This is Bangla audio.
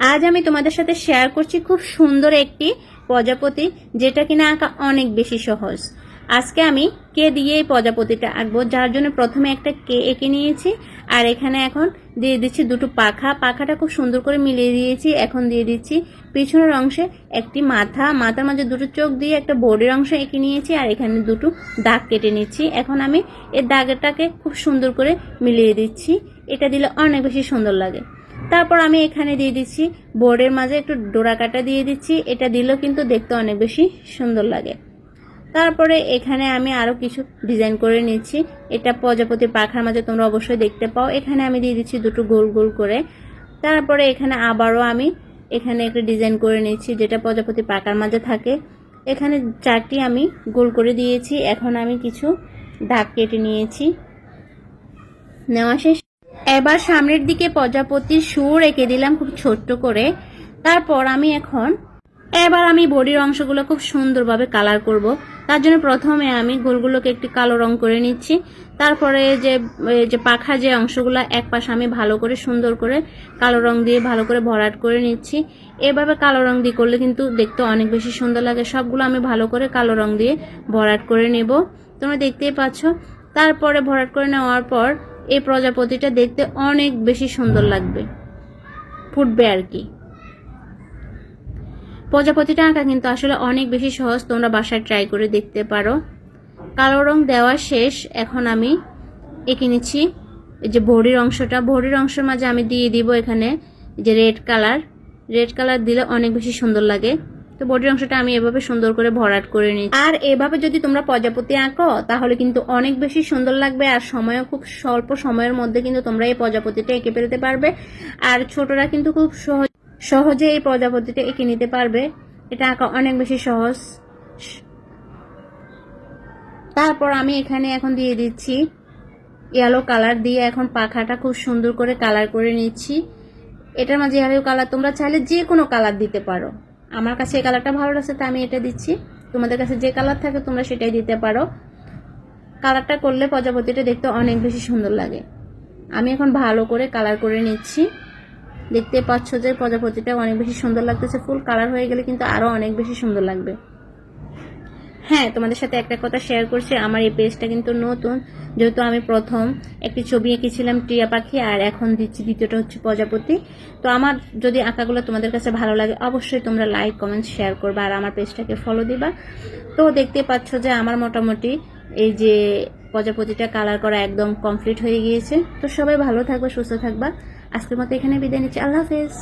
আজ আমি তোমাদের সাথে শেয়ার করছি খুব সুন্দর একটি প্রজাপতি, যেটা কিনা আঁকা অনেক বেশি সহজ। আজকে আমি কে দিয়ে এই প্রজাপতিটা আঁকবো? যার জন্য প্রথমে একটা কে এঁকে নিয়েছি, আর এখানে এখন দিয়ে দিচ্ছি দুটো পাখা। পাখাটা খুব সুন্দর করে মিলিয়ে দিয়েছি। এখন দিয়ে দিচ্ছি পিছনের অংশে একটি মাথা। মাথার মাঝে দুটো চোখ দিয়ে একটা বোর্ডের অংশ এঁকে নিয়েছি, আর এখানে দুটো দাগ কেটে নিচ্ছি। এখন আমি এর দাগটাকে খুব সুন্দর করে মিলিয়ে দিচ্ছি। এটা দিলে অনেক বেশি সুন্দর লাগে। তারপর আমি এখানে দিয়ে দিচ্ছি বোর্ডের মাঝে একটু ডোরা কাটা দিয়ে দিচ্ছি। এটা দিলেও কিন্তু দেখতে অনেক বেশি সুন্দর লাগে। তারপরে এখানে আমি আরও কিছু ডিজাইন করে নিচ্ছি। এটা প্রজাপতি পাখার মাঝে তোমরা অবশ্যই দেখতে পাও। এখানে আমি দিয়ে দিচ্ছি দুটো গোল গোল করে। তারপরে এখানে আবারও আমি এখানে একটা ডিজাইন করে নিচ্ছি যেটা প্রজাপতি পাখার মাঝে থাকে। এখানে চারটি আমি গোল করে দিয়েছি। এখন আমি কিছু দাগ কেটে নিয়েছি। নেওয়া শেষ। এবার সামনের দিকে প্রজাপতির সুর এঁকে দিলাম খুব ছোট্ট করে। তারপর আমি এখন এবার আমি বডির অংশগুলো খুব সুন্দরভাবে কালার করব। তার জন্য প্রথমে আমি গোলগুলোকে একটি কালো রং করে নিচ্ছি। তারপরে যে যে পাখা যে অংশগুলো, এক পাশে আমি ভালো করে সুন্দর করে কালো রং দিয়ে ভালো করে ভরাট করে নিচ্ছি। এভাবে কালো রং দিয়ে করলে কিন্তু দেখতে অনেক বেশি সুন্দর লাগে। সবগুলো আমি ভালো করে কালো রং দিয়ে ভরাট করে নেব। তোমরা দেখতেই পাচ্ছ। তারপরে ভরাট করে নেওয়ার পর এই প্রজাপতিটা দেখতে অনেক বেশি সুন্দর লাগবে। ফুটবে আর কি। প্রজাপতিটা আঁকা কিন্তু আসলে অনেক বেশি সহজ, তোমরা বাসায় ট্রাই করে দেখতে পারো। কালো রং দেওয়া শেষ, এখন আমি এঁকে নিচ্ছি এই যে ভরির অংশটা। ভরির অংশের মাঝে আমি দিয়ে দিব এখানে যে রেড কালার রেড কালার দিলে অনেক বেশি সুন্দর লাগে। তো বডির অংশটা আমি এভাবে সুন্দর করে ভরাট করে নিই আর এভাবে যদি তোমরা প্রজাপতি আঁকো, তাহলে কিন্তু অনেক বেশি সুন্দর লাগবে আর সময়ও খুব স্বল্প সময়ের মধ্যে কিন্তু তোমরা এই প্রজাপতিটা এঁকে ফেলতে পারবে। আর ছোটরা কিন্তু খুব সহজ সহজে এই প্রজাপতিটা এঁকে নিতে পারবে। এটা আঁকা অনেক বেশি সহজ। তারপর আমি এখানে এখন দিয়ে দিচ্ছি ইয়েলো কালার দিয়ে এখন পাখাটা খুব সুন্দর করে কালার করে নিচ্ছি। এটার মাঝে ইয়েলো কালার তোমরা চাইলে যে কোনো কালার দিতে পারো। আমার কাছে এই কালারটা ভালো লাগছে, তাই আমি এটা দিচ্ছি। তোমাদের কাছে যে কালার থাকে তোমরা সেটাই দিতে পারো। কালারটা করলে প্রজাপতিটা দেখতে অনেক বেশি সুন্দর লাগে। আমি এখন ভালো করে কালার করে নিচ্ছি। দেখতে পাচ্ছ যে প্রজাপতিটা অনেক বেশি সুন্দর লাগতেছে। ফুল কালার হয়ে গেলে কিন্তু আরও অনেক বেশি সুন্দর লাগবে। হ্যাঁ তোমাদের সাথে একটা কথা শেয়ার করছি। আমার এই পেজটা কিন্তু নতুন। যেহেতু আমি প্রথম একটি ছবি এঁকেছিলাম টিয়া পাখি, আর এখন দিচ্ছি দ্বিতীয়টা হচ্ছে প্রজাপতি। তো আমার যদি আঁকাগুলো তোমাদের কাছে ভালো লাগে, অবশ্যই তোমরা লাইক কমেন্ট শেয়ার করবা আর আমার পেজটাকে ফলো দিবা। তো দেখতে পাচ্ছ যে আমার মোটামুটি এই যে প্রজাপতিটা কালার করা একদম কমপ্লিট হয়ে গিয়েছে। তো সবাই ভালো থাকবা, সুস্থ থাকবা। আজকের মতো এখানে বিদায় নিচ্ছি। আল্লাহ হাফেজ।